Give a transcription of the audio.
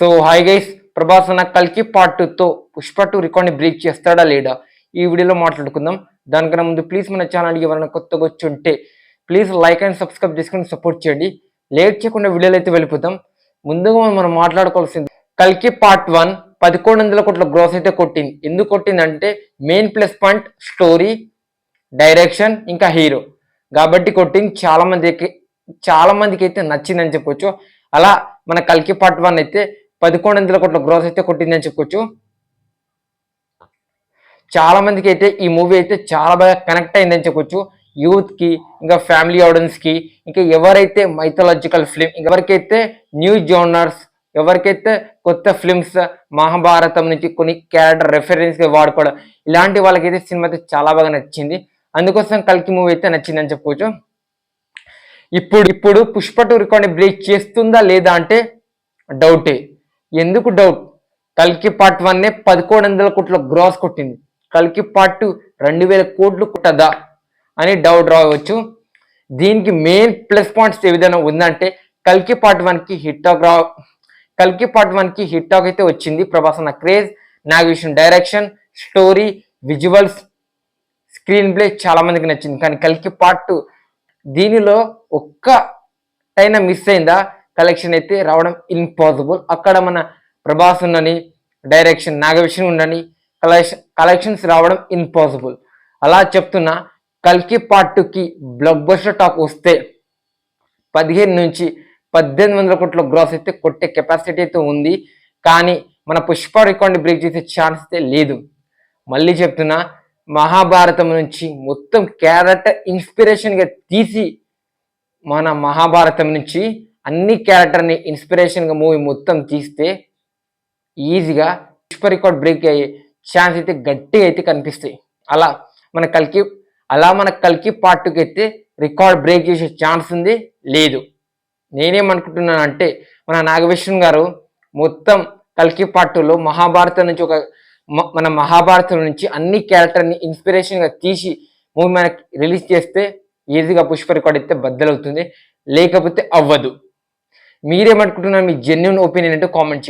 So hi guys Prabhas అన్న కల్కి part టూతో పుష్ప టూ రికార్డ్ని బ్రేక్ చేస్తాడా లేడా ఈ వీడియోలో మాట్లాడుకుందాం. దానికన్నా ముందు ప్లీజ్ మన ఛానల్కి ఎవరైనా కొత్తగా వచ్చి ఉంటే ప్లీజ్ లైక్ అండ్ సబ్స్క్రైబ్ చేసుకుని సపోర్ట్ చేయండి. లేట్ చేయకుండా వీడియోలు అయితే వెళ్ళిపోతాం. ముందుగా మనం మాట్లాడుకోవాల్సింది కల్కి పార్ట్ వన్ పదకొండు వందల కోట్ల గ్రోస్ అయితే కొట్టింది. ఎందుకు కొట్టిందంటే main plus point story direction ఇంకా హీరో కాబట్టి కొట్టింది చాలా మందికి చాలా మందికి అయితే నచ్చిందని చెప్పొచ్చు. అలా మన కల్కి పార్ట్ వన్ అయితే పదకొండు వందల కోట్ల గ్రోత్ అయితే కొట్టిందని చెప్పుకోవచ్చు చాలా మందికి అయితే ఈ మూవీ అయితే చాలా బాగా కనెక్ట్ అయిందని చెప్పొచ్చు. యూత్కి ఇంకా ఫ్యామిలీ ఆడియన్స్కి ఇంకా ఎవరైతే మైథలాజికల్ ఫిలిం ఎవరికైతే న్యూ జోనర్స్ ఎవరికైతే కొత్త ఫిల్మ్స్ మహాభారతం నుంచి కొన్ని క్యారెక్టర్ రెఫరెన్స్గా వాడుకోవడం ఇలాంటి వాళ్ళకైతే సినిమా అయితే చాలా బాగా నచ్చింది. అందుకోసం కల్కి మూవీ అయితే నచ్చిందని చెప్పుకోవచ్చు ఇప్పుడు ఇప్పుడు పుష్ప టూ రికార్డ్ బ్రేక్ చేస్తుందా లేదా అంటే డౌటే ఎందుకు డౌట్ కల్కి పార్ట్ వన్నే పదకొండు వందల కోట్ల గ్రాస్ కొట్టింది. కల్కి పార్ట్ టూ రెండు వేల కోట్లు కొట్టదా అని డౌట్ రావచ్చు. దీనికి మెయిన్ ప్లస్ పాయింట్స్ ఏ విధంగా ఉందంటే కల్కి పార్ట్ వన్కి హిట్ టాక్ రా కల్కి పార్ట్ వన్కి హిట్ టాక్ అయితే వచ్చింది. ప్రభాస్ అన్న క్రేజ్ నాగేషన్ direction story visuals screenplay చాలా మందికి నచ్చింది. కానీ కల్కి పార్ట్ టూ దీనిలో ఒక్క టైనా మిస్ అయిందా? కలెక్షన్ అయితే రావడం ఇంపాసిబుల్ అక్కడ మన ప్రభాస్ ఉండని డైరెక్షన్ నాగవిషన్ ఉండని కలెక్షన్ కలెక్షన్స్ రావడం ఇంపాసిబుల్ అలా చెప్తున్నా కల్కి పార్ట్ టూకి బ్లాక్ బస్టర్ టాక్ వస్తే పదిహేను నుంచి పద్దెనిమిది వందల కోట్ల గ్రాస్ అయితే కొట్టే కెపాసిటీ అయితే ఉంది. కానీ మన పుష్ప రికార్డ్ బ్రేక్ చేసే ఛాన్స్ అయితే లేదు. మళ్ళీ చెప్తున్నా మహాభారతం నుంచి మొత్తం క్యారెక్టర్ ఇన్స్పిరేషన్గా తీసి మన మహాభారతం నుంచి అన్ని క్యారెక్టర్ని ఇన్స్పిరేషన్గా మూవీ మొత్తం తీస్తే ఈజీగా పుష్ప రికార్డ్ బ్రేక్ అయ్యే ఛాన్స్ అయితే గట్టిగా అయితే కనిపిస్తాయి. అలా మన కల్కి అలా మన కల్కి పార్ట్కి అయితే రికార్డ్ బ్రేక్ చేసే ఛాన్స్ ఉంది? లేదు. నేనేమనుకుంటున్నానంటే మన నాగభూషణ్ గారు మొత్తం కల్కి పార్టులో మహాభారతం నుంచి ఒక మన మహాభారతం నుంచి అన్ని క్యారెక్టర్ని ఇన్స్పిరేషన్గా తీసి మూవీ మనకి రిలీజ్ చేస్తే ఈజీగా పుష్ప రికార్డ్ అయితే బద్దలవుతుంది. లేకపోతే అవ్వదు. మీరేమనుకుంటున్నారు? మీ జెన్యున్ ఒపీనియన్ అంటే కామెంట్ చేయండి.